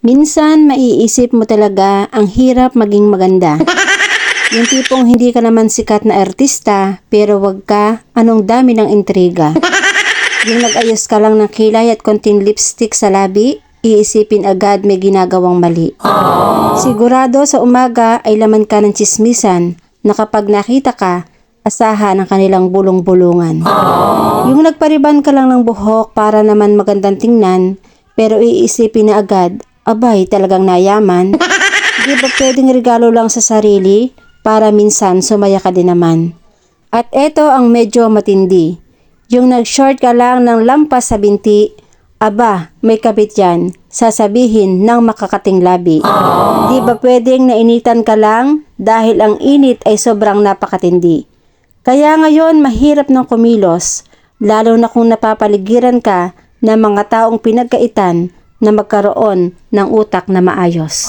Minsan maiisip mo talaga ang hirap maging maganda. Yung tipong hindi ka naman sikat na artista pero wag ka anong dami ng intriga. Yung nag-ayos ka lang ng kilay at konting lipstick sa labi, iisipin agad may ginagawang mali. Sigurado sa umaga ay laman ka ng chismisan na kapag nakita ka, asahan ang kanilang bulong-bulungan. Yung nagpariban ka lang ng buhok para naman magandang tingnan, pero iisipin na agad, abay talagang nayaman. Di ba pwedeng regalo lang sa sarili para minsan sumaya ka din naman? At eto ang medyo matindi. Yung nag-short ka lang ng lampas sa binti, aba, may kabit yan, sasabihin ng makakating labi. Di ba pwedeng nainitan ka lang dahil ang init ay sobrang napakatindi? Kaya ngayon mahirap ng kumilos, lalo na kung napapaligiran ka ng mga taong pinagkaitan na magkaroon ng utak na maayos.